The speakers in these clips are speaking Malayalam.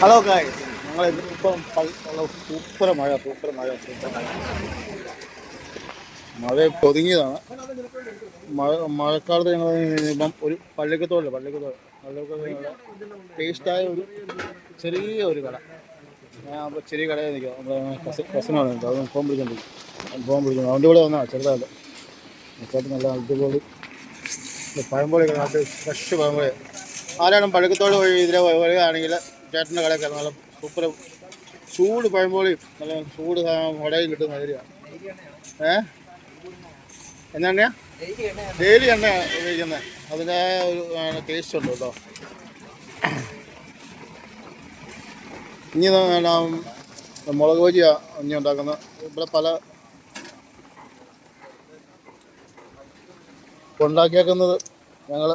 ഹലോ കായ് ഞങ്ങൾ ഇപ്പം സൂപ്പർ മഴ സൂപ്പർ മഴ സൂപ്പർ മഴ. മഴ ഒതുങ്ങിയതാണ് മഴ മഴക്കാലത്ത് ഞങ്ങൾ ഇപ്പം ഒരു പള്ളിക്കത്തോട് പള്ളിക്കത്തോട് പള്ളിക്കത്തോട് ടേസ്റ്റായ ഒരു ചെറിയ ഒരു കട. ഞാൻ അപ്പോൾ ചെറിയ കടയിൽ നിൽക്കുക നമ്മുടെ കസ കസിനാണ് കേട്ടോ അത് ഫോൺ വിളിച്ചോണ്ടിരിക്കും ഫോൺ വിളിക്കുന്നു അവന്റെ കൂടെ വന്നാൽ ചെറുതായത് ചേട്ടൻ നല്ല അടിപൊളി പഴംപൊളി നാട്ടിൽ ഫ്രഷ് പഴംപൊളി ആരാണ് പഴക്കത്തോട് വഴി ഇതിലെ വരികയാണെങ്കിൽ ചേട്ടന്റെ കടയൊക്കെ നല്ല സൂപ്പർ ചൂട് പഴംപൊളി നല്ല ചൂട് വടയും കിട്ടുന്ന മാതിരിയാണ് ഏ? എന്നാ ഡെയിലി എണ്ണ ഉപയോഗിക്കുന്നത് അതിന്റെ ഒരു ടേസ്റ്റ് ഉണ്ട് കേട്ടോ. ഇനി മുളക് ബജിയാണ് ഇനി ഉണ്ടാക്കുന്നത് ഇവിടെ പല ഉണ്ടാക്കിയേക്കുന്നത് ഞങ്ങൾ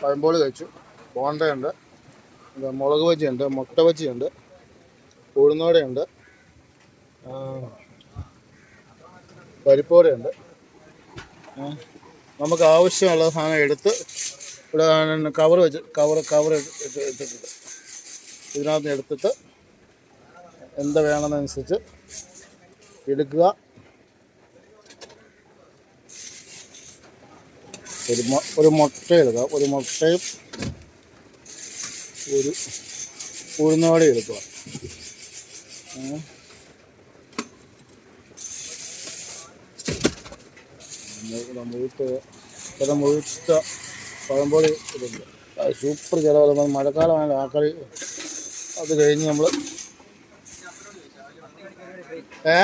പഴംപോളി കഴിച്ചു. ബോണ്ടയുണ്ട്. മുളക് ബജിയുണ്ട് മുട്ട ബജിയുണ്ട് ഉഴുന്നോടയുണ്ട് പരിപ്പോടയുണ്ട് നമുക്ക് ആവശ്യമുള്ള സാധനം എടുത്ത് ഇവിടെ കവർ വെച്ച് കവർ കവർ ഇട്ടിട്ടുണ്ട്. ഇതിനകത്ത് എടുത്തിട്ട് എന്താ വേണമെന്നനുസരിച്ച് എടുക്കുക. ഒരു ഒരു മുട്ട എടുക്കുക ഒരു മുട്ടയും ഒരു ഉഴുന്നോടെ എടുക്കുക. മുഴുത്ത ചില മുഴുത്ത പഴംപൊടി അത് സൂപ്പർ ചില മഴക്കാലമാണ് ആക്കളി അത് കഴിഞ്ഞ് നമ്മൾ ഏ?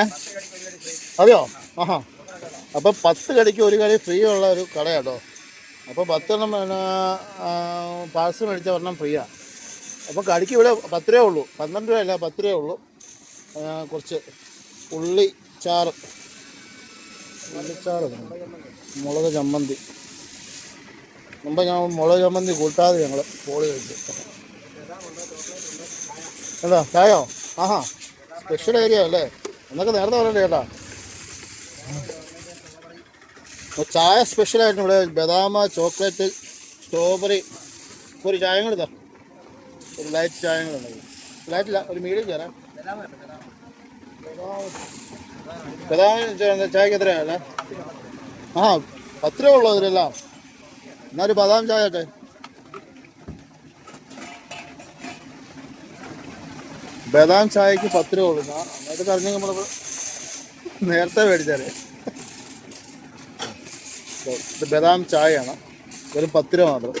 അതെയോ? ആഹാ. അപ്പോൾ പത്ത് കടിക്ക് ഒരു കടി ഫ്രീ ഉള്ള ഒരു കടയാട്ടോ. അപ്പോൾ പത്തെണ്ണം പാഴ്സൽ മേടിച്ച ഒരെണ്ണം ഫ്രീയാണ് അപ്പോൾ കടിക്ക് ഇവിടെ പത്ത് രൂപയേ ഉള്ളൂ. പന്ത്രണ്ട് രൂപയല്ല പത്ത് രൂപയേ ഉള്ളൂ കുറച്ച് ഉള്ളി ചാറ്. ഉള്ളിച്ചാറ് മുളക് ചമ്മന്തി. മുമ്പ് ഞാൻ മുളക് ചമ്മന്തി കൂട്ടാതെ ഞങ്ങൾ പോളി കഴിച്ചു. എന്താ ചായോ ആഹാ സ്പെഷ്യൽ ഏരിയ അല്ലേ? എന്നൊക്കെ നേരത്തെ പറയണ്ടേ ചേട്ടാ ചായ സ്പെഷ്യലായിട്ട് ഇവിടെ ബദാമ ചോക്ലേറ്റ് സ്ട്രോബെറി ഒരു ചായ കൂടെ ഒരു ലൈറ്റ് ചായ കൂടെ ലൈറ്റില്ല ഒരു മീഡിയം ചേരാം ബദാം ചായക്ക് എത്രയാണ് ആ പത്ത് രൂപ ഉള്ളൂ ഇതിലെല്ലാം എന്നാ ഒരു ബദാം ചായ ആട്ടെ ബദാം ചായക്ക് പത്ത് രൂപ ഉള്ളൂ. ഞാൻ അങ്ങോട്ട് കറിഞ്ഞ് നമ്മൾ നേരത്തെ മേടിച്ചാലേ. ഇത് ബദാം ചായയാണ്. വെറും പത്ത് രൂപ മാത്രം.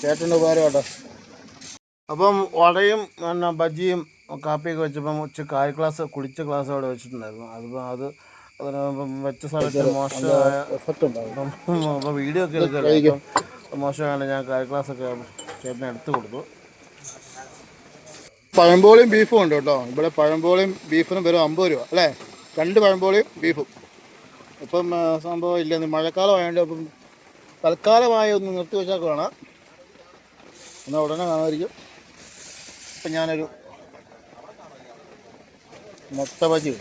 ചേട്ടന്റെ ഉപകാരം കേട്ടോ അപ്പം വടയും പിന്നെ ബജിയും കാപ്പിയൊക്കെ വെച്ചപ്പം ഉച്ച കായ ഗ്ലാസ് കുടിച്ച ക്ലാസ് അവിടെ വെച്ചിട്ടുണ്ടായിരുന്നു. അതിപ്പോൾ അത് വെച്ച സമയത്ത് മോശമായ അപ്പോൾ വീഡിയോ ഒക്കെ എടുക്കാം അപ്പം ഞാൻ കായ ക്ലാസ് ഒക്കെ ചേട്ടനെ എടുത്തു കൊടുത്തു. പഴംപോളിയും ബീഫും ഉണ്ട് കേട്ടോ. ഇവിടെ പഴംപോളിയും ബീഫിനും വെറും അമ്പത് രൂപ അല്ലേ? രണ്ട് പഴംപോളിയും ബീഫും. ഇപ്പം സംഭവം ഇല്ല. മഴക്കാലം ആയതുകൊണ്ട് ഇപ്പം തൽക്കാലമായി ഒന്ന് നിർത്തി വെച്ചാൽ കാണാം. എന്നാൽ ഉടനെ കാണുമായിരിക്കും. ഇപ്പം ഞാനൊരു മുട്ട ബജി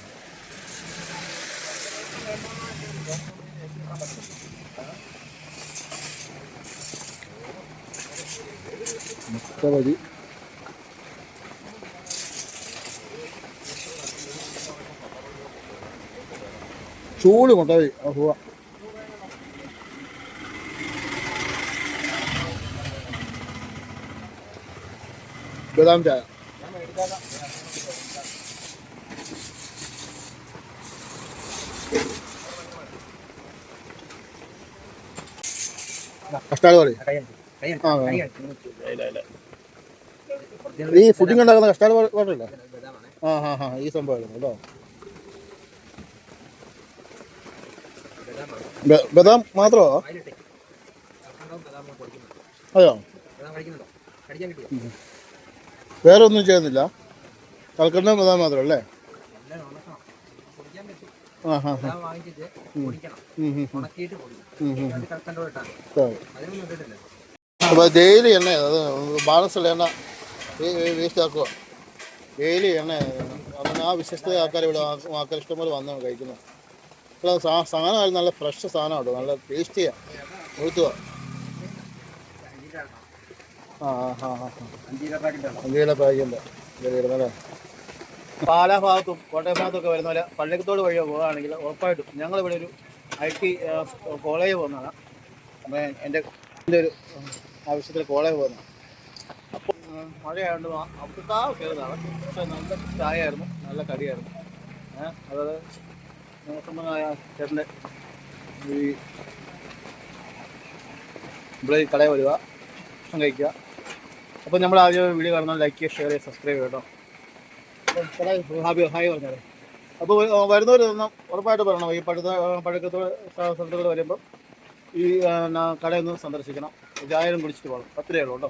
ചൂട് ആ പോവാ ബദാം ചായ കഷ്ടാട് പറയും. ഈ ഫുഡിങ് ഉണ്ടാക്കുന്ന കഷ്ടാട് പാടില്ല ആ ഹാ ഹാ ഈ സംഭവമായിരുന്നു കേട്ടോ. ബദാം മാത്രമോ? അതെയോ? വേറെ ഒന്നും ചെയ്യുന്നില്ല. കൽക്കണ്ടം ബദാം മാത്രം അല്ലേ? ആ ഹാ ഹാ. അപ്പോൾ ഡെയിലി എണ്ണ അത് ബാലൻസ് ഉള്ള എണ്ണ വേസ്റ്റ് ആക്കുക. ഡെയിലി എണ്ണ അങ്ങനെ ആ വിശ്വസ്ത ആൾക്കാർ ഇവിടെ ആൾക്കാർ ഇഷ്ടംപോലെ വന്ന് കഴിക്കുന്നു സാധനം നല്ല ഫ്രഷ് സാധനം കേട്ടോ. നല്ല ടേസ്റ്റിയാണ് ആ. അഞ്ച് കിലോ വരുന്നല്ലേ പാലാ ഭാഗത്തും കോട്ടയം ഭാഗത്തും ഒക്കെ വരുന്ന പോലെ പള്ളിക്കത്തോട് വഴിയോ പോകുകയാണെങ്കിൽ ഉറപ്പായിട്ടും ഞങ്ങളിവിടെ ഒരു ഐ ടി കോളേജ് പോകുന്നതാണ്. അപ്പം എന്റെ ഒരു ആവശ്യത്തിൽ കോളേജ് പോകുന്നതാണ്. അപ്പോൾ മഴയായതുകൊണ്ട് അവിടുത്തെ കയറുന്നതാണ് പക്ഷേ നല്ല ചായയായിരുന്നു നല്ല കടിയായിരുന്നു. ഏഹ് അതായത് നോക്കുന്നതായ ചേട്ടന്റെ ഈ ഇവിടെ കടയിൽ വരിക ഭക്ഷണം കഴിക്കുക അപ്പോൾ നമ്മൾ ആദ്യം വീഡിയോ കാണുന്ന ലൈക്ക് ചെയ്യുക ഷെയർ ചെയ്യുക സബ്സ്ക്രൈബ് കടയിൽ ഹാപ്പി ഹായ് പറഞ്ഞാൽ അപ്പോൾ വരുന്നവരൊന്നും ഉറപ്പായിട്ട് പറയണം ഈ പഴുത്ത പഴക്കത്തോട് സ്ഥലത്തോട് വരുമ്പോൾ ഈ കടയൊന്ന് സന്ദർശിക്കണം. ചായം കുടിച്ചിട്ട് പോകണം പത്ത് രൂപയുള്ളൂ കേട്ടോ.